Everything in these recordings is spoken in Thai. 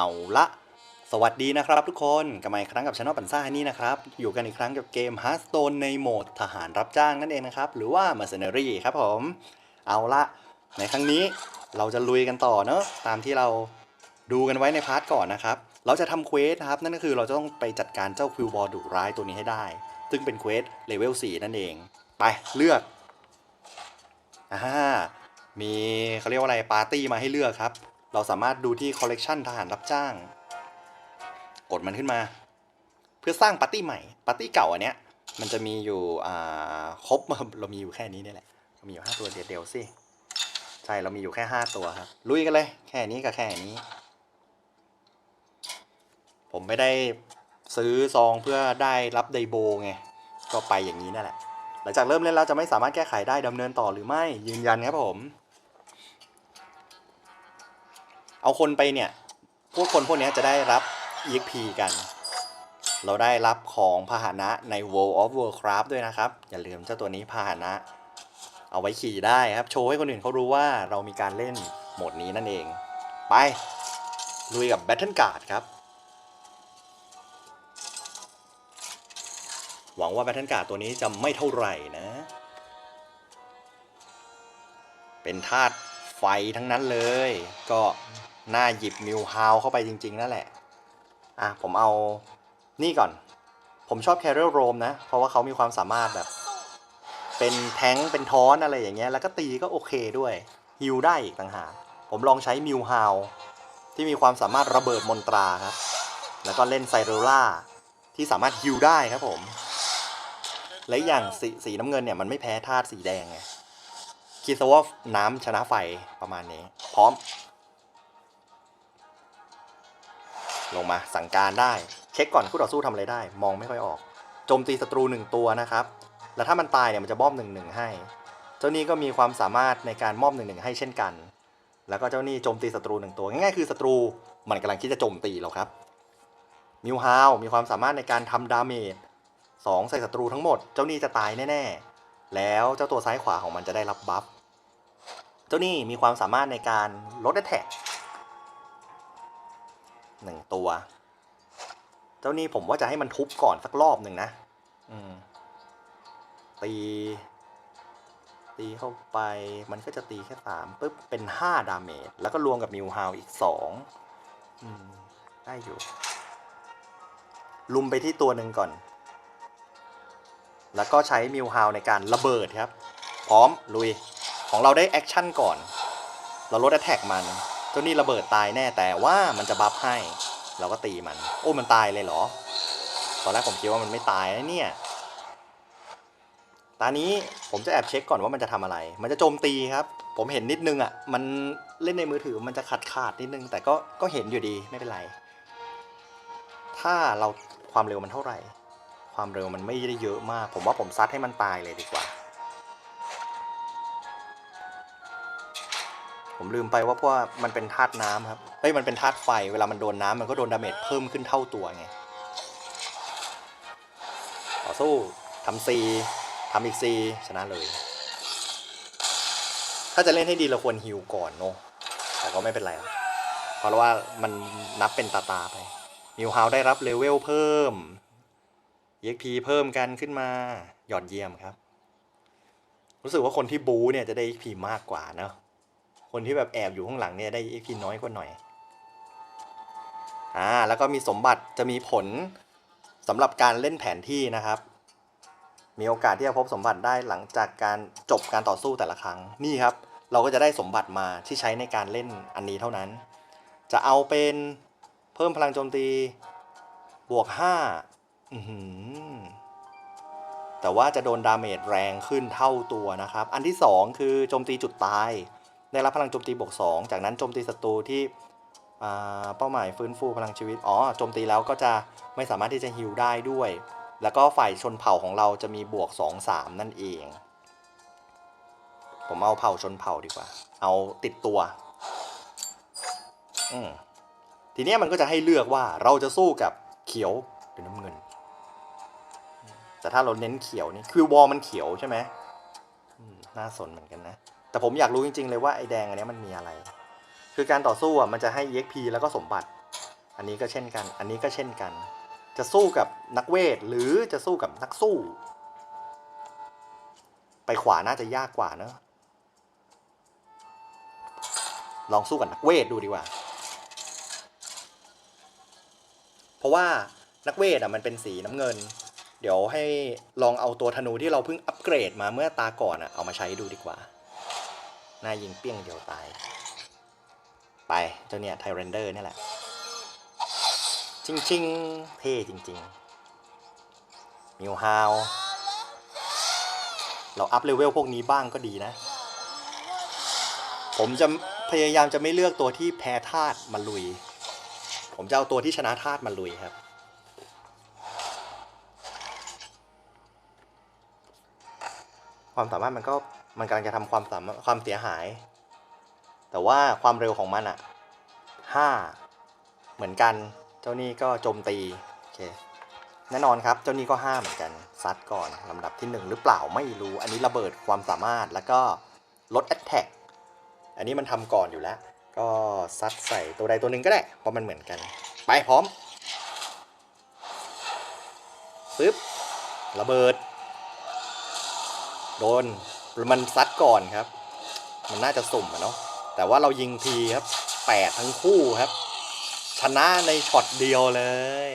เอาละ สวัสดีนะครับทุกคนกลับมาอีกครั้งกับช anel ปันซ่านี่นะครับ อยู่กันอีกครั้งกับเกม Hearthstone ในโหมดทหารรับจ้างนั่นเองนะครับ หรือว่า Mercenary ครับผม เอาละ ในครั้งนี้เราจะลุยกันต่อเนอะตามที่เราดูกันไว้ในพาร์ทก่อนนะครับ เราจะทำเควสนะครับ นั่นก็คือเราจะต้องไปจัดการเจ้าควิวบอลดุร้ายตัวนี้ให้ได้ ซึ่งเป็นเควสเลเวล4นั่นเอง ไปเลือกอ่ามีเขาเรียกว่าอะไรปาร์ตี้มาให้เลือกครับ เราสามารถดูที่คอลเลกชันทหารรับจ้าง กดมันขึ้นมา เพื่อสร้างปาร์ตี้ใหม่ ปาร์ตี้เก่าอันเนี้ย มันจะมีอยู่อ่าครบเรามีอยู่แค่นี้นี่แหละเรามีอยู่ห้าตัวเดียวๆสิใช่เรามีอยู่แค่ห้าตัวครับลุยกันเลย แค่นี้กับแค่นี้ ผมไม่ได้ซื้อซองเพื่อได้รับไดโบไงก็ไปอย่างนี้นั่นแหละ หลังจากเริ่มเล่นแล้วจะไม่สามารถแก้ไขได้ดำเนินต่อหรือไม่ยืนยันครับผม เอาคนไปเนี่ย พวกคนพวกนี้จะได้รับ EXP กัน เราได้รับของพาหนะใน World of Warcraft ด้วยนะครับ อย่าลืมเจ้าตัวนี้พาหนะ เอาไว้ขี่ได้ครับ โชว์ให้คนอื่นเขารู้ว่าเรามีการเล่นโหมดนี้นั่นเอง ไป ลุยกับ Battle Guard ครับ หวังว่า Battle Guard ตัวนี้จะไม่เท่าไหร่นะ เป็นธาตุไฟทั้งนั้นเลย ก็ น่าหยิบมิวฮาวเข้าไปจริง ๆ นั่นแหละ อะ ผมเอานี่ก่อน ผมชอบแคเรลโรมนะ เพราะว่าเขามีความสามารถแบบ เป็นแท้งเป็นท้อนอะไรอย่างเงี้ย แล้วก็ตีก็โอเคด้วยฮิลได้อีกต่างหาก ผมลองใช้มิวฮาวที่มีความสามารถระเบิดมนตราครับ แล้วก็เล่นไซเรล่าที่สามารถฮิลได้ครับผม และอีกอย่างสสีน้ำเงินเนี่ยมันไม่แพ้ธาตุสีแดงไงคิดซะว่าน้ำชนะไฟประมาณนี้ พร้อม ลงมาสั่งการได้ เช็คก่อนคู่ต่อสู้ทำอะไรได้ มองไม่ค่อยออกโจมตีศัตรูหนึ่งตัวนะครับ แล้วถ้ามันตายเนี่ยมันจะมอบหนึ่งหนึ่งให้ เจ้านี่ก็มีความสามารถในการมอบหนึ่งหนึ่งให้เช่นกัน แล้วก็เจ้านี่โจมตีศัตรูหนึ่งตัว ง่ายๆคือศัตรูมันกำลังคิดจะโจมตีเราครับมิวฮาวมีความสามารถในการทำดาเมจสองใส่ศัตรูทั้งหมด เจ้านี่จะตายแน่ๆ แล้วเจ้าตัวซ้ายขวาของมันจะได้รับบัฟ เจ้านี่มีความสามารถในการลดแท็ก หนึ่งตัว เจ้านี่ผมว่าจะให้มันทุบก่อนสักรอบหนึ่งนะตี ตีเข้าไป มันก็จะตีแค่สามปุ๊บเป็นห้าดาเมจแล้วก็รวมกับมิวฮาวอีกสองได้อยู่ ลุมไปที่ตัวหนึ่งก่อน แล้วก็ใช้มิวฮาวในการระเบิดครับ พร้อมลุย ของเราได้แอคชั่นก่อน เราลดแอ t แทกมัน เจ้านี่ระเบิดตายแน่แต่ว่ามันจะบัฟให้ เราก็ตีมัน โอ้มันตายเลยเหรอ ตอนแรกผมคิดว่ามันไม่ตายนะเนี่ยตานี้ผมจะแอบเช็คก่อนว่ามันจะทำอะไร มันจะโจมตีครับ ผมเห็นนิดนึงอะ มันเล่นในมือถือมันจะขาดขาดนิดนึง แต่ก็ก็เห็นอยู่ดีไม่เป็นไร ถ้าเราความเร็วมันเท่าไหร่ ความเร็วมันไม่ได้เยอะมาก ผมว่าผมซัดให้มันตายเลยดีกว่า ผมลืมไปว่าเพราะว่ามันเป็นธาตุน้ำครับเฮ้ยมันเป็นธาตุไฟเวลามันโดนน้ำมันก็โดนดาเมจเพิ่มขึ้นเท่าตัวไงต่อสู้ทำซีทำอีกซีชนะเลย ถ้าจะเล่นให้ดีเราควรฮิวก่อนเนอะแต่ก็ไม่เป็นไรเพราะว่ามันนับเป็นตาตาไปมิวฮาวได้รับเลเวลเพิ่ม EXP เพิ่มกันขึ้นมา หยอดเยี่ยมครับ รู้สึกว่าคนที่บูเนี่ยจะได้ EXP มากกว่าเนอะ คนที่แบบแอบอยู่ข้างหลังเนี่ยได้ EXP น้อยกว่าหน่อยอ่าแล้วก็มีสมบัติจะมีผลสำหรับการเล่นแผนที่นะครับ มีโอกาสที่จะพบสมบัติได้หลังจากการจบการต่อสู้แต่ละครั้งนี่ครับ เราก็จะได้สมบัติมาที่ใช้ในการเล่นอันนี้เท่านั้น จะเอาเป็นเพิ่มพลังโจมตีบวก5อือหือแต่ว่าจะโดนดาเมจแรงขึ้นเท่าตัวนะครับ อันที่ 2 คือโจมตีจุดตาย ได้รับพลังโจมตีบวก2จากนั้นโจมตีศัตรูที่เป้าหมายฟื้นฟูพลังชีวิต อ๋อ โจมตีแล้วก็จะไม่สามารถที่จะฮิลได้ด้วย แล้วก็ฝ่ายชนเผ่าของเราจะมีบวก 2 3 นั่นเอง ผมเอาเผ่าชนเผ่าดีกว่า เอาติดตัว อืมทีนี้มันก็จะให้เลือกว่าเราจะสู้กับเขียวหรือน้ำเงิน แต่ถ้าเราเน้นเขียวนี่ คือวอลมันเขียวใช่ไหมน่าสนเหมือนกันนะ แต่ผมอยากรู้จริง ๆ เลยว่าไอ้แดงอันนี้มันมีอะไร คือการต่อสู้อะมันจะให้ EXP แล้วก็สมบัติ อันนี้ก็เช่นกัน อันนี้ก็เช่นกัน จะสู้กับนักเวท หรือจะสู้กับนักสู้ ไปขวาน่าจะยากกว่าเนอะลองสู้กับนักเวทดูดีกว่า เพราะว่านักเวทอะมันเป็นสีน้ำเงิน เดี๋ยวให้ลองเอาตัวธนูที่เราเพิ่งอัปเกรดมาเมื่อตาก่อนอะเอามาใช้ดูดีกว่า หน้ายิงเปี้ยงเดียวตาย ไป เจ้าเนี่ยไทเรนเดอร์นี่แหละ จริงๆ เท่จริงๆ มิวฮาว เราอัพเลเวลพวกนี้บ้างก็ดีนะ ผมจะพยายามจะไม่เลือกตัวที่แพ้ธาตุมาลุย ผมจะเอาตัวที่ชนะธาตุมาลุยครับความสามารถมันก็ มันกำลังจะทำความสามความเสียหาย แต่ว่าความเร็วของมันอะห้าเหมือนกัน เจ้านี่ก็โจมตีโอเคแน่นอนครับ เจ้านี่ก็ห้าเหมือนกันซัดก่อนลำดับที่หนึ่งหรือเปล่าไม่รู้ อันนี้ระเบิดความสามารถแล้วก็ลดแอตแทกอันนี้มันทำก่อนอยู่แล้ว ก็ซัดใส่ตัวใดตัวหนึ่งก็ได้เพราะมันเหมือนกัน ไปพร้อมปึ๊บระเบิด โดน มันซัดก่อนครับ มันน่าจะสุ่มอะเนาะแต่ว่าเรายิงทีครับแปดทั้งคู่ครับ ชนะในช็อตเดียวเลย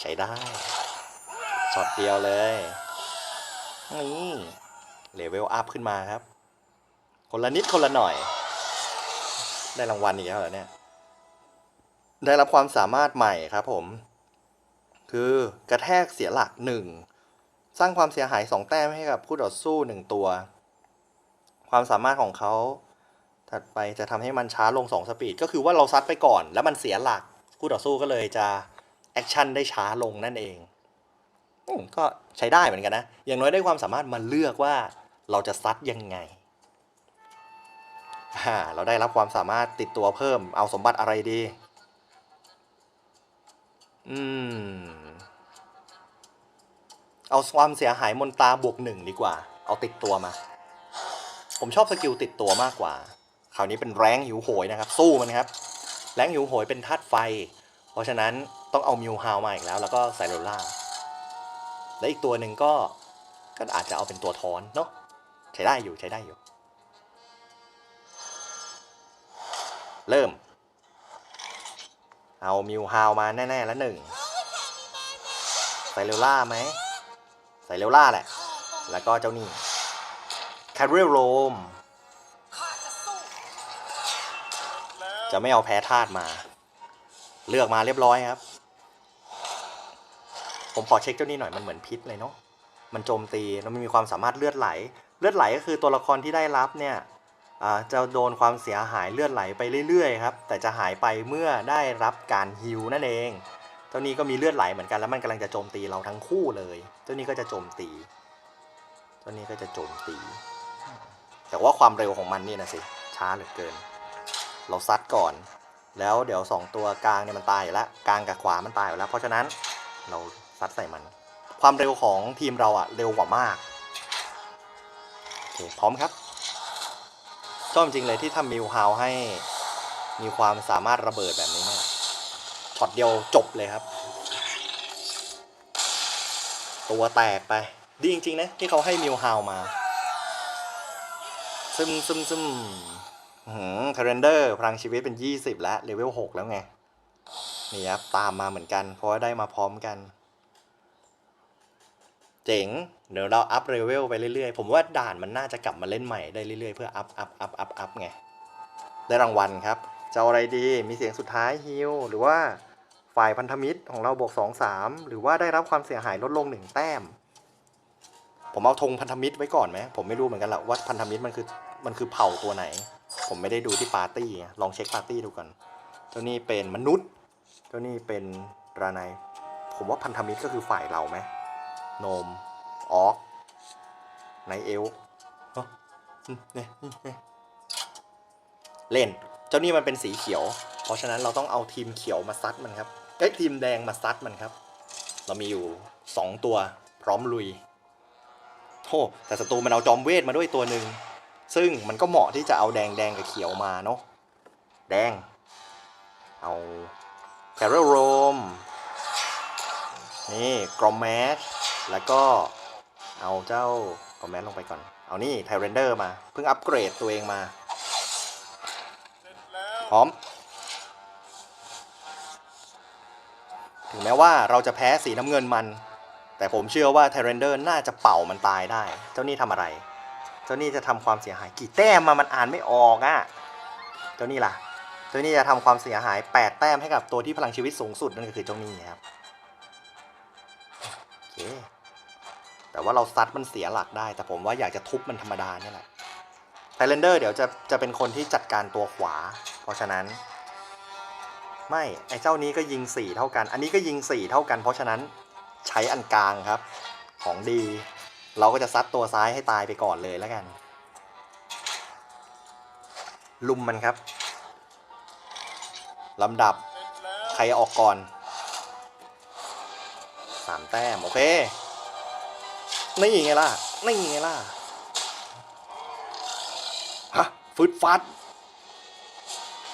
ใช้ได้ช็อตเดียวเลยนี่เลเวลอัพขึ้นมาครับ คนละนิดคนละหน่อย ได้รางวัลอีกแล้วเหรอเนี่ยได้รับความสามารถใหม่ครับผม คือกระแทกเสียหลักหนึ่ง สร้างความเสียหาย 2 แต้มให้กับคู่ต่อสู้ 1 ตัว ความสามารถของเขาถัดไปจะทำให้มันช้าลง 2 สปีด ก็คือว่าเราซัดไปก่อน แล้วมันเสียหลักคู่ต่อสู้ก็เลยจะแอคชั่นได้ช้าลงนั่นเองอก็ใช้ได้เหมือนกันนะ อย่างน้อยได้ความสามารถมาเลือกว่าเราจะซัดยังไงอ่าเราได้รับความสามารถติดตัวเพิ่ม เอาสมบัติอะไรดี อืม เอาความเสียหายมนตาบวกหนึ่งดีกว่า เอาติดตัวมา ผมชอบสกิลติดตัวมากกว่า คราวนี้เป็นแรงหิวโหยนะครับ สู้มันครับ แรงหิวโหยเป็นธาตุไฟ เพราะฉะนั้นต้องเอามิวฮาวมาอีกแล้ว แล้วก็ไซโรล่า และอีกตัวหนึ่งก็ ก็อาจจะเอาเป็นตัวทอนเนาะ ใช้ได้อยู่ใช้ได้อยู่ เริ่ม เอามิวฮาวมาแน่ ๆ แล้วหนึ่งไซเรล่าไหม ใส่เรลล่าแหละ แล้วก็เจ้านี่แคาร์เรลโรมจะไม่เอาแพ้ธาตุมา เลือกมาเรียบร้อยครับ ผมขอเช็คเจ้านี่หน่อยมันเหมือนพิษเลยเนาะมันโจมตีแล้วมันมีความสามารถเลือดไหล เลือดไหลก็คือตัวละครที่ได้รับเนี่ยจะโดนความเสียหายเลือดไหลไปเรื่อยๆครับ แต่จะหายไปเมื่อได้รับการฮิวนั่นเอง จ้านี้ก็มีเลือดไหลเหมือนกันแล้วมันกำลังจะโจมตีเราทั้งคู่เลย เจ้านี้ก็จะโจมตี เจ้านี้ก็จะโจมตี แต่ว่าความเร็วของมันนี่นะสิ ช้าเหลือเกิน เราซัดก่อน แล้วเดี๋ยวสองตัวกลางเนี่ยมันตายอยู่แล้ว กลางกับขวามันตายอยู่แล้ว เพราะฉะนั้นเราซัดใส่มัน ความเร็วของทีมเราอะเร็วกว่ามาก โอเค พร้อมครับชอบจริงเลยที่ทำมิวฮาวให้มีความสามารถระเบิดแบบนี้ ช็อตเดียวจบเลยครับ ตัวแตกไป ดีจริง ๆ นะ ที่เขาให้มิวฮาวมา ซึมซึมซึมหืมเทเรนเดอร์พลังชีวิตเป็น 20 แล้วเลเวล 6 แล้วไง นี่ครับ ตามมาเหมือนกัน เพราะว่าได้มาพร้อมกัน เจ๋ง เดี๋ยวเราอัพเลเวลไปเรื่อย ๆ ผมว่าด่านมันน่าจะกลับมาเล่นใหม่ได้เรื่อย ๆ เพื่ออัพอัพอัพอัพอัพไง ได้รางวัลครับ จะอาอะไรดีมีเสียงสุดท้ายฮิลหรือว่า ฝ่ายพันธมิตรของเราบวก2 3 หรือว่าได้รับความเสียหายลดลง 1 แต้ม ผมเอาธงพันธมิตรไว้ก่อนไหม ผมไม่รู้เหมือนกันแหละว่าพันธมิตรมันคือมันคือเผ่าตัวไหน ผมไม่ได้ดูที่ปาร์ตี้ ลองเช็คปาร์ตี้ดูก่อนเจ้านี่เป็นมนุษย์ เจ้านี่เป็นราไนผมว่าพันธมิตรก็คือฝ่ายเราไหมโนมออกไนเอลเอ้าอืมเนยเนยเล่น เจ้านี่มันเป็นสีเขียว เพราะฉะนั้นเราต้องเอาทีมเขียวมาซัดมันครับ เอ้ทีมแดงมาซัดมันครับ เรามีอยู่ 2 ตัวพร้อมลุยโอ้แต่ศัตรูมันเอาจอมเวทมาด้วยตัวหนึ่ง ซึ่งมันก็เหมาะที่จะเอาแดงแดงกับเขียวมาเนาะ แดง เอาแครโรม นี่กรอมแมชแล้วก็เอาเจ้ากรอมแมชลงไปก่อน เอานี่ไทเรนเดอร์มา เพิ่งอัปเกรดตัวเองมา พร้อม ถึงแม้ว่าเราจะแพ้สีน้ำเงินมัน แต่ผมเชื่อว่าไทเรนเดอร์น่าจะเป่ามันตายได้ เจ้านี่ทำอะไร เจ้านี่จะทำความเสียหายกี่แต้มมามันอ่านไม่ออกอะ่ะ เจ้านี่ล่ะ เจ้านี่จะทำความเสียหาย 8 แต้มให้กับตัวที่พลังชีวิตสูงสุดนั่นก็คือเจ้านี่ครับโอเคแต่ว่าเราซัดมันเสียหลักได้ แต่ผมว่าอยากจะทุบมันธรรมดาเนี่ยแหละไทเลนเดอร์เดี๋ยวจะจะเป็นคนที่จัดการตัวขวา เพราะฉะนั้น ไม่ไอ้เจ้านี้ก็ยิง 4 เท่ากัน อันนี้ก็ยิง 4 เท่ากัน เพราะฉะนั้นใช้อันกลางครับ ของดี เราก็จะซัดตัวซ้ายให้ตายไปก่อนเลยแล้วกัน ลุมมันครับลำดับใครออกก่อนสามแต้ม โอเค นี่ไงล่ะ นี่ไงล่ะ ฮะฟึดฟัด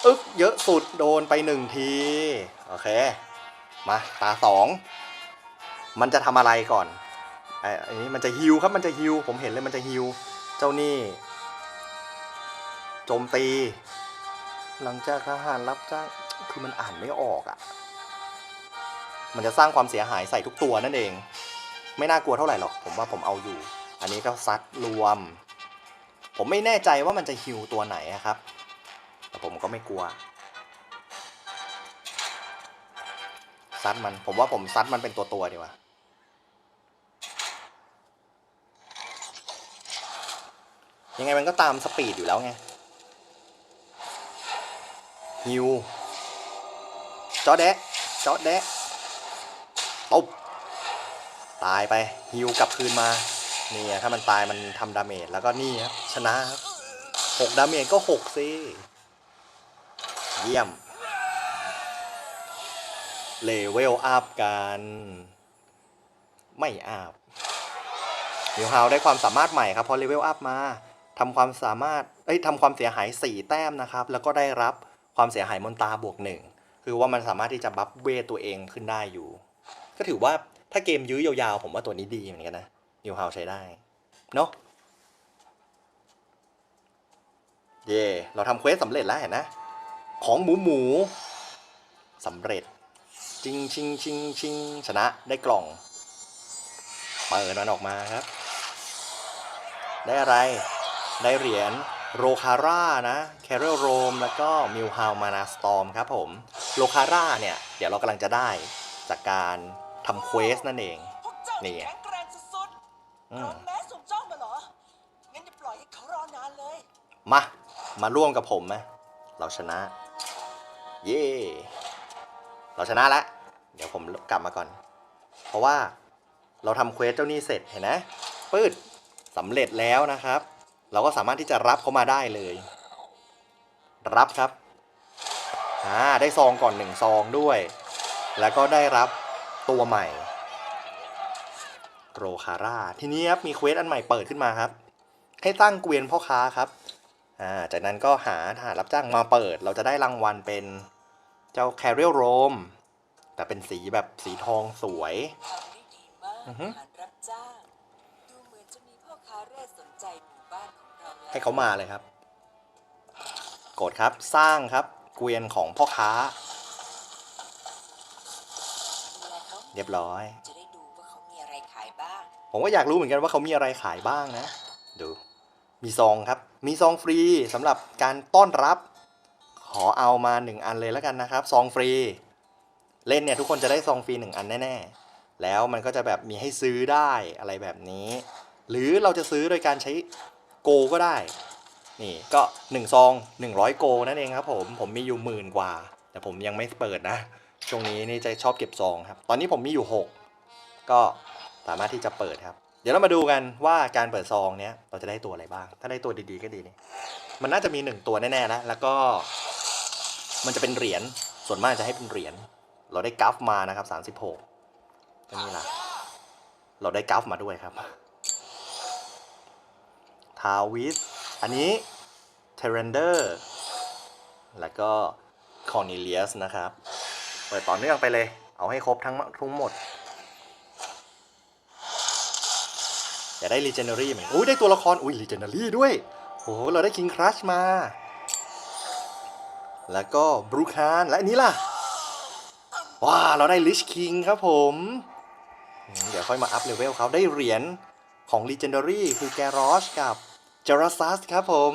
อึ๊กเยอะสุดโดนไปหนึ่งที โอเค มาตาสอง มันจะทำอะไรก่อนไอ้นี้มันจะฮิวครับมันจะฮิวผมเห็นเลยมันจะฮิว เจ้านี่โจมตี หลังจากทหารรับจ้างคือมันอ่านไม่ออกอะ่ะ มันจะสร้างความเสียหายใส่ทุกตัวนั่นเอง ไม่น่ากลัวเท่าไหร่หรอกผมว่าผมเอาอยู่ อันนี้ก็ซัดรวม ผมไม่แน่ใจว่ามันจะฮิวตัวไหนครับ ไม่กลัว ซัดมัน ผมว่าผมซัดมันเป็นตัวตัวดีกว่ายังไงมันก็ตามสปีดอยู่แล้วไงฮิวจอแดะจอแดะตบตายไปฮิวกลับคืนมาเนี่อะถ้ามันตายมันทำดาเมจแล้วก็นี่ครับชนะครับหกดาเมจก็หกสิ เยี่ยม เลเวลอัพกัน ไม่อัพนิวฮาวได้ความสามารถใหม่ครับ พอเลเวลอัพมาทำความสามารถ เอ้ยทำความเสียหาย 4 แต้มนะครับ แล้วก็ได้รับความเสียหายมนตาบวกหนึ่งคือว่ามันสามารถที่จะบัฟเวตัวเองขึ้นได้อยู่ ก็ถือว่าถ้าเกมยื้อยาวๆ ผมว่าตัวนี้ดีเหมือนกันนะนิวฮาวใช้ได้ เนาะเย่เราทำเควสสำเร็จแล้วเห็นนะ ของหมูหมูสำเร็จชิงชิงชิงชิงชนะได้กล่องเปิดมันออกมาครับ ได้อะไร ได้เหรียญโรคาร่านะแคเรลโรมแล้วก็มิวฮาวมานาสตอมครับผมโลคาร่าเนี่ย เดี๋ยวเรากำลังจะได้จากการทำเควสนั่นเองพวกเจ้านี่นี่ไงแข็งแกร่งสุดอืๆมรอนแม้สุ่มจ้องมาเหรอ งั้นจะปล่อยให้เขารอนานเลย มา มาร่วมกับผมไหมเราชนะ เย่เราชนะแล้วเดี๋ยวผมกลับมาก่อน เพราะว่าเราทำเควสเจ้านี่เสร็จเห็นไหมปืดสำเร็จแล้วนะครับ เราก็สามารถที่จะรับเขามาได้เลย รับครับอ่าได้ซองก่อนหนึ่งซองด้วย แล้วก็ได้รับตัวใหม่โรคาร่าทีนี้ครับมีเควสอันใหม่เปิดขึ้นมาครับ ให้ตั้งเกวียนพ่อค้าครับ อ่าจากนั้นก็หาทหารรับจ้างมาเปิด เราจะได้รางวัลเป็นเจ้าแค r ร l ลโรม แต่เป็นสีแบบสีทองสวย อือฮึ รับจ้างดูเหมือนจะมีพ่อค้าเร่สนใจหมู่บ้านของเราแล้วให้เขามาเลยครับ กดครับสร้างครับ เกวียนของพ่อค้า ดูแลเขาเรียบร้อย จะได้ดูว่าเขามีอะไรขายบ้าง ผมก็อยากรู้เหมือนกันว่าเขามีอะไรขายบ้างนะ ดู มีซองครับ มีซองฟรีสำหรับการต้อนรับ ขอเอามาหนึ่งอันเลยแล้วกันนะครับซองฟรี เล่นเนี่ยทุกคนจะได้ซองฟรีหนึ่งอันแน่ๆ แล้วมันก็จะแบบมีให้ซื้อได้อะไรแบบนี้ หรือเราจะซื้อโดยการใช้โกก็ได้ นี่ก็ 1 ซอง 100 โกนั่นเองครับผมผมมีอยู่หมื่นกว่า แต่ผมยังไม่เปิดนะ ช่วงนี้นี่จะชอบเก็บซองครับ ตอนนี้ผมมีอยู่ 6 ก็สามารถที่จะเปิดครับ เดี๋ยวเรามาดูกันว่าการเปิดซองเนี้ยเราจะได้ตัวอะไรบ้าง ถ้าได้ตัวดีๆก็ดีนี่มันน่าจะมีหนึ่งตัวแน่ๆแล้วแล้วก็มันจะเป็นเหรียญส่วนมากจะให้เป็นเหรียญเราได้กัฟมานะครับสามสิบหกก็นี่ละเราได้กัฟมาด้วยครับทาวิสอันนี้เทเรนเดอร์แล้วก็คอร์เนเลียสนะครับ เปิดต่อเนื่องไปเลย เอาให้ครบทั้งทั้งหมด จะได้ Legendary ไหมอุ้ยได้ตัวละครอุ้ย Legendary ด้วยโอ้โหเราได้ King Crush มา แล้วก็บรูคานและอันนี้ล่ะ ว้า เราได้ Lich King ครับผม เดี๋ยวค่อยมาอัพเลเวลเขาได้เหรียญของ Legendary คือแกรอชกับเจอร์ซัสครับผม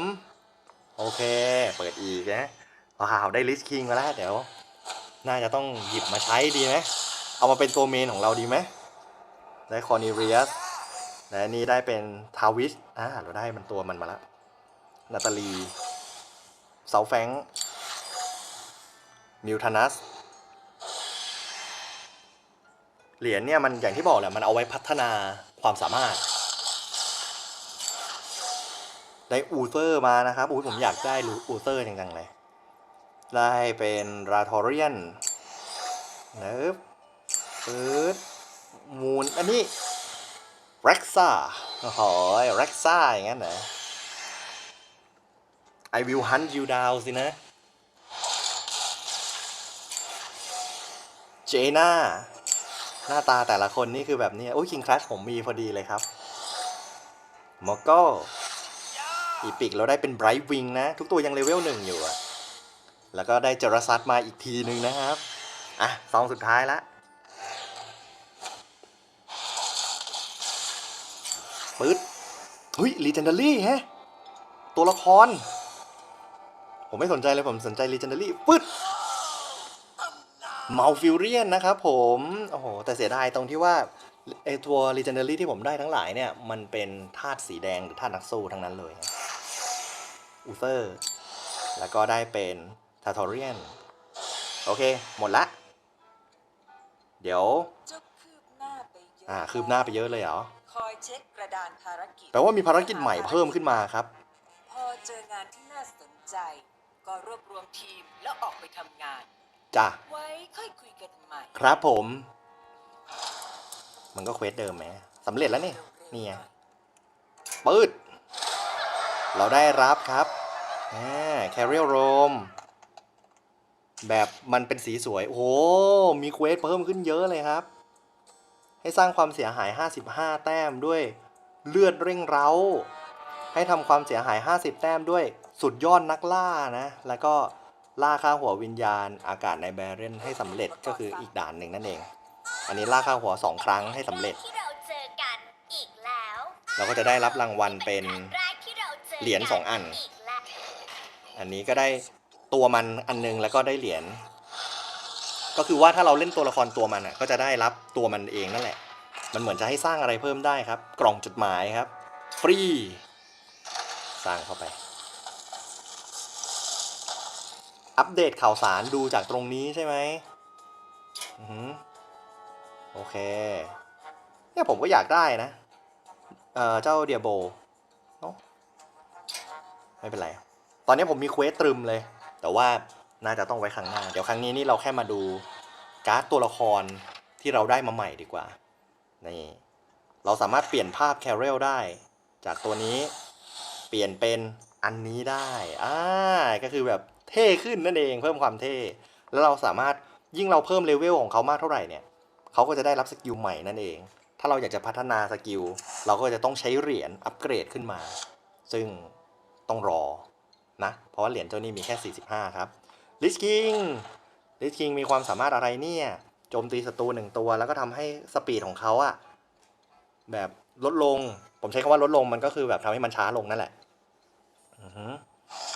โอเค เปิดอีกนะว้าวได้ Lich King มาแล้วเดี๋ยว น่าจะต้องหยิบมาใช้ดีไหมเอามาเป็นตัวเมนของเราดีไหมได้คอนิเรียส และนนี้ได้เป็นทาวิสอ่าเราได้มันตัวมันมาแล้วนาตาลีเซาแฟงมิวทานัสเหรียญเนี่ยมันอย่างที่บอกแหละมันเอาไว้พัฒนาความสามารถ ได้อูเซอร์มานะครับอุ้ผมอยากได้อูเซอร์จังๆเลย ได้เป็นราทอเรียนเนิบปืดมูนอันนี้ เร็กซ่าโอ้โหเร็กซ่าอย่างนั้นเหรอ I will hunt you down สินะ เจน่า หน้าตาแต่ละคนนี่คือแบบนี้ โอ้ย King Crush ผมมีพอดีเลยครับมอโก้อีปิกเราได้เป็น Bright Wing นะ ทุกตัวยังเลเวลหนึ่งอยู่อะแล้วก็ได้จรซัตมาอีกทีหนึ่งนะครับ อะซองสุดท้ายละ ปึ๊ดเฮ้ย Legendary แฮะตัวละคร ผมไม่สนใจเลยผมสนใจ Legendary ปึ๊ดเมาฟิวเรียนนะครับผม โอ้โห แต่เสียดายตรงที่ว่าไอตัว Legendary ที่ผมได้ทั้งหลายเนี่ย มันเป็นธาตุสีแดงหรือธาตุนักสู้ทั้งนั้นเลยอูเซอร์ แล้วก็ได้เป็นทาทอเรียน โอเค หมดละ เดี๋ยว อ่า คืบหน้าไปเยอะเลยเหรอ เช็คกระดานภารกิจแปลว่ามีภารกิจใหม่เพิ่มขึ้นมาครับ พอเจองานที่น่าสนใจ ก็รวบรวมทีมแล้วออกไปทำงาน จ้ะ ไว้ค่อยคุยกันใหม่ครับผม มันก็เควสเดิมไหมสำเร็จแล้วนี่นี่ไงปืดเราได้รับครับอ่าแคริเอลโรม แบบมันเป็นสีสวย โอ้โหมีเควสเพิ่มขึ้นเยอะเลยครับ ให้สร้างความเสียหาย 55 แต้มด้วยเลือดเร่งเร้า ให้ทำความเสียหาย 50 แต้มด้วยสุดยอดนักล่านะ แล้วก็ล่าค่าหัววิญญาณอากาศในแบเรนให้สำเร็จก็คืออีกด่านหนึ่งนั่นเอง อันนี้ล่าค่าหัว 2 ครั้งให้สำเร็จที่เราเจอกันอีกแล้วเราก็จะได้รับรางวัลเป็นครั้งแรกที่เราเจอกันเหรียญสองอันกแล้วอันนี้ก็ได้ตัวมันอันนึงแล้วก็ได้เหรียญ ก็คือว่าถ้าเราเล่นตัวละครตัวมันอะก็จะได้รับตัวมันเองนั่นแหละ มันเหมือนจะให้สร้างอะไรเพิ่มได้ครับ กล่องจดหมายครับ ฟรี สร้างเข้าไป อัปเดตข่าวสารดูจากตรงนี้ใช่ไหมอือโอเค เนี่ยผมก็อยากได้นะ เอ่อ เจ้าเดียโบเนาะไม่เป็นไร ตอนนี้ผมมีเควสตรึมเลย แต่ว่า น่าจะต้องไว้ครั้งหน้า เดี๋ยวครั้งนี้นี่เราแค่มาดูการ์ดตัวละครที่เราได้มาใหม่ดีกว่า นี่ เราสามารถเปลี่ยนภาพแคเรลได้ จากตัวนี้เปลี่ยนเป็นอันนี้ได้ อ่า ก็คือแบบเท่ขึ้นนั่นเอง เพิ่มความเท่ แล้วเราสามารถยิ่งเราเพิ่มเลเวลของเขามากเท่าไหร่เนี่ย เขาก็จะได้รับสกิลใหม่นั่นเอง ถ้าเราอยากจะพัฒนาสกิล เราก็จะต้องใช้เหรียญอัปเกรดขึ้นมา ซึ่งต้องรอนะ เพราะว่าเหรียญเจ้านี้มีแค่ 45 ครับ ลิสคิงลิสคิงมีความสามารถอะไรเนี่ยโจมตีศัตรูหนึ่งตัว แล้วก็ทำให้สปีดของเขาอะแบบลดลง ผมใช้คำว่าลดลงมันก็คือแบบทำให้มันช้าลงนั่นแหละอื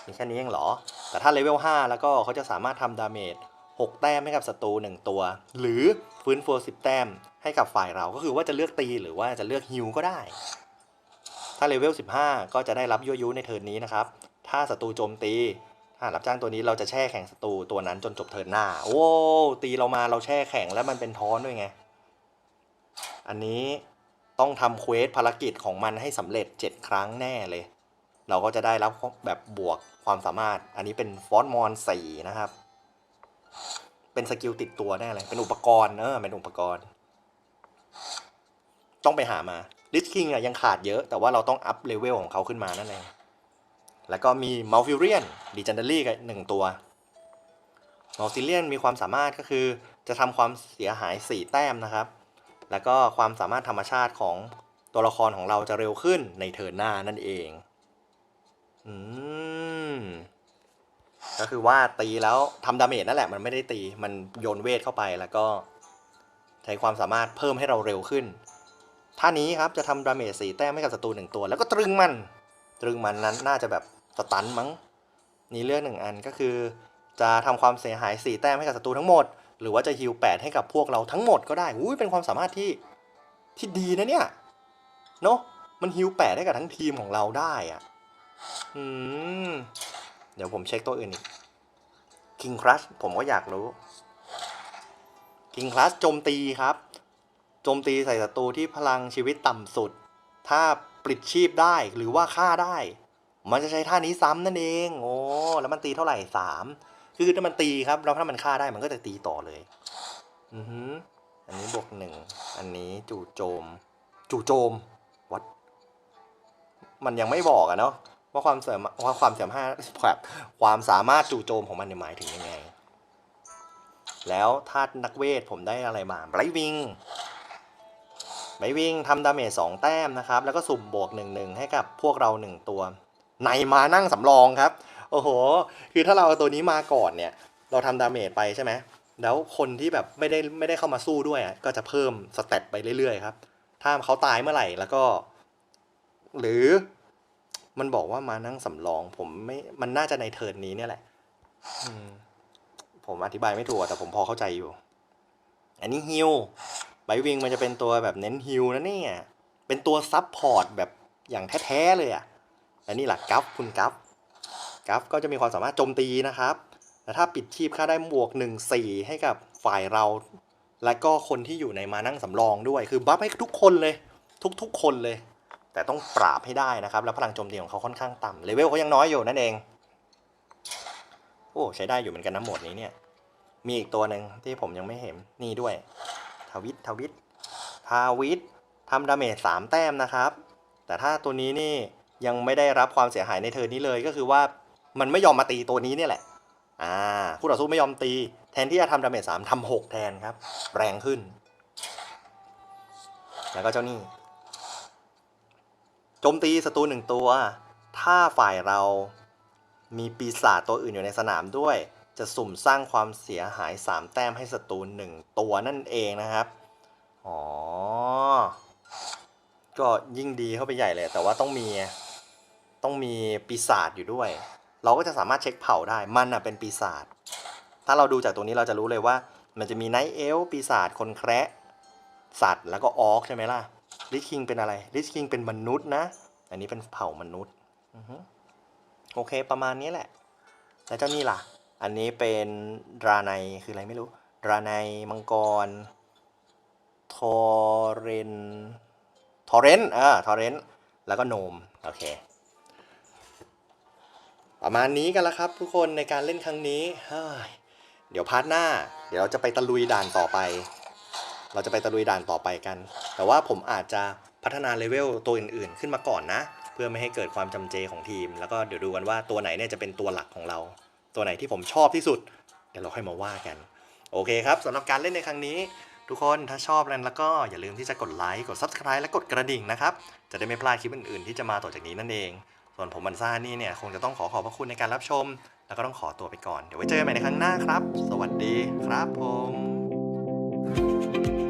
มีแค่นี้เองเหรอ แต่ถ้าเลเวล5แล้วก็เขาจะสามารถทำดาเมจ6 แต้มให้กับศัตรู1ตัว หรือฟื้นฟู10 แต้มให้กับฝ่ายเราก็คือว่าจะเลือกตีหรือว่าจะเลือกฮิวก็ได้ ถ้าเลเวล15 ก็จะได้รับยั่วยุในเทิร์นนี้นะครับ ถ้าศัตรูโจมตี ถ้ารับจ้างตัวนี้เราจะแช่แข็งศัตรูตัวนั้นจนจบเทิร์นหน้า โอ้ตีเรามาเราแช่แข็งแล้วมันเป็นท้อนด้วยไง อันนี้ต้องทำเควสภารกิจของมันให้สำเร็จ 7 ครั้งแน่เลย เราก็จะได้รับแบบบวกความสามารถ อันนี้เป็นฟอสมอนสี่นะครับ เป็นสกิลติดตัวแน่เลย เป็นอุปกรณ์เออเป็นอุปกรณ์ ต้องไปหามาลิสคิงอะยังขาดเยอะ แต่ว่าเราต้องอัพเลเวลของเขาขึ้นมานั่นเอง แล้วก็มีมัลฟิเรียนดิจันเดอรี่กับหนึ่งตัวมัลฟิเรียนมีความสามารถก็คือจะทำความเสียหาย 4 แต้มนะครับ แล้วก็ความสามารถธรรมชาติของตัวละครของเราจะเร็วขึ้นในเทิร์นหน้านั่นเองอืมก็คือว่าตีแล้วทำดาเมจนั่นแหละ มันไม่ได้ตีมันโยนเวทเข้าไปแล้วก็ใช้ความสามารถเพิ่มให้เราเร็วขึ้นท่านี้ครับจะทำดาเมจสี่แต้มให้กับศัตรูหนึ่งตัว แล้วก็ตรึงมัน ตรึงมันนั้นน่าจะแบบ สตันมั้งนี่เลือกหนึ่งอันก็คือ จะทำความเสียหาย 4 แต้มให้กับศัตรูทั้งหมด หรือว่าจะฮิล8ให้กับพวกเราทั้งหมดก็ได้อุ้ยเป็นความสามารถที่ที่ดีนะเนี่ยเนอะมันฮิล8ให้กับทั้งทีมของเราได้อะอืมเดี๋ยวผมเช็คตัวอื่นอีก King Crush ผมก็อยากรู้ King Crush โจมตีครับโจมตีใส่ศัตรูที่พลังชีวิตต่ำสุด ถ้าปลิดชีพได้หรือว่าฆ่าได้ มันจะใช้ท่านี้ซ้ำนั่นเอง โอ้ แล้วมันตีเท่าไหร่สามคือถ้ามันตีครับ แล้วถ้ามันฆ่าได้มันก็จะตีต่อเลย อือหืออันนี้บวกหนึ่ง อันนี้จู่โจม จู่โจม วัด มันยังไม่บอกอะเนาะ ว่าความเสริมว่าความสามารถแบบความสามารถจู่โจมของมันหมายถึงยังไง แล้วธาตุนักเวทผมได้อะไรมาไบรวิงไบรวิงทำดาเมจสองแต้มนะครับ แล้วก็สุ่มบวกหนึ่งหนึ่งให้กับพวกเราหนึ่งตัว ในมานั่งสำรองครับ โอ้โห คือถ้าเราเอาตัวนี้มาก่อนเนี่ย เราทำดาเมจไปใช่ไหมแล้วคนที่แบบไม่ได้ไม่ได้เข้ามาสู้ด้วยก็จะเพิ่มสเตตไปเรื่อยๆครับ ถ้าเขาตายเมื่อไหร่แล้วก็ หรือมันบอกว่ามานั่งสำรอง ผมไม่มันน่าจะในเทิร์นนี้เนี่ยแหละผมอธิบายไม่ถูกแต่ผมพอเข้าใจอยู่ อันนี้ฮิลไบวิงมันจะเป็นตัวแบบเน้นฮิลนะเนี่ย เป็นตัวซับพอร์ตแบบอย่างแท้ๆเลยอะ และนี่แหละกัฟคุณกัฟกัฟก็จะมีความสามารถโจมตีนะครับแต่ถ้าปิดชีพค่าได้บวก 1 4 ให้กับฝ่ายเรา และก็คนที่อยู่ในมานั่งสำรองด้วย คือบัฟให้ทุกคนเลย ทุกๆคนเลย แต่ต้องปราบให้ได้นะครับ แล้วพลังโจมตีของเขาค่อนข้างต่ำเลเวลเขายังน้อยอยู่นั่นเองโอ้ใช้ได้อยู่เหมือนกันนะหมดนี้เนี่ย มีอีกตัวหนึ่งที่ผมยังไม่เห็นนี่ด้วย ทวิตทวิตทาวิตทำดาเมจสามแต้มนะครับ แต่ถ้าตัวนี้นี่ ยังไม่ได้รับความเสียหายในเทิร์นนี้เลยก็คือว่ามันไม่ยอมมาตีตัวนี้เนี่ยแหละ อ่าคู่ต่อสู้ไม่ยอมตี แทนที่จะทำดาเมจสามทำหกแทนครับ แรงขึ้น แล้วก็เจ้านี่โจมตีศัตรูหนึ่งตัว ถ้าฝ่ายเรามีปีศาจตัวอื่นอยู่ในสนามด้วย จะสุ่มสร้างความเสียหาย 3 แต้มให้ศัตรูหนึ่งตัวนั่นเองนะครับ อ๋อ ก็ยิ่งดีเข้าไปใหญ่เลย แต่ว่าต้องมี ต้องมีปีศาจอยู่ด้วย เราก็จะสามารถเช็คเผ่าได้มันอะเป็นปีศาจถ้าเราดูจากตรงนี้เราจะรู้เลยว่า มันจะมีไนท์เอลปีศาจคนแคระสัตว์แล้วก็ออกใช่ไหมล่ะลิชคิงเป็นอะไรลิชคิงเป็นมนุษย์นะ อันนี้เป็นเผ่ามนุษย์โอเค ประมาณนี้แหละ แล้วเจ้านี่ล่ะ อันนี้เป็นราไนคืออะไรไม่รู้ ราไนมังกรทอเรนทอเรนอ่าทอเรนแล้วก็โนม โอเค ประมาณนี้กันแล้วครับทุกคนในการเล่นครั้งนี้เฮ้ยเดี๋ยวพาร์ทหน้า เดี๋ยวเราจะไปตะลุยด่านต่อไป เราจะไปตะลุยด่านต่อไปกัน แต่ว่าผมอาจจะพัฒนาเลเวลตัวอื่นๆ ขึ้นมาก่อนนะ เพื่อไม่ให้เกิดความจำเจของทีม แล้วก็เดี๋ยวดูกันว่าตัวไหนเนี่ยจะเป็นตัวหลักของเรา ตัวไหนที่ผมชอบที่สุด เดี๋ยวเราค่อยมาว่ากัน โอเคครับสำหรับการเล่นในครั้งนี้ ทุกคนถ้าชอบแล้วก็อย่าลืมที่จะกดไลค์กด Subscribe และกดกระดิ่งนะครับจะได้ไม่พลาดคลิปอื่นๆ ที่จะมาต่อจากนี้นั่นเอง ส่วนผมบันซ่านี่เนี่ยคงจะต้องขอขอบพระคุณในการรับชม แล้วก็ต้องขอตัวไปก่อน เดี๋ยวไว้เจอกันใหม่ในครั้งหน้าครับ สวัสดีครับผม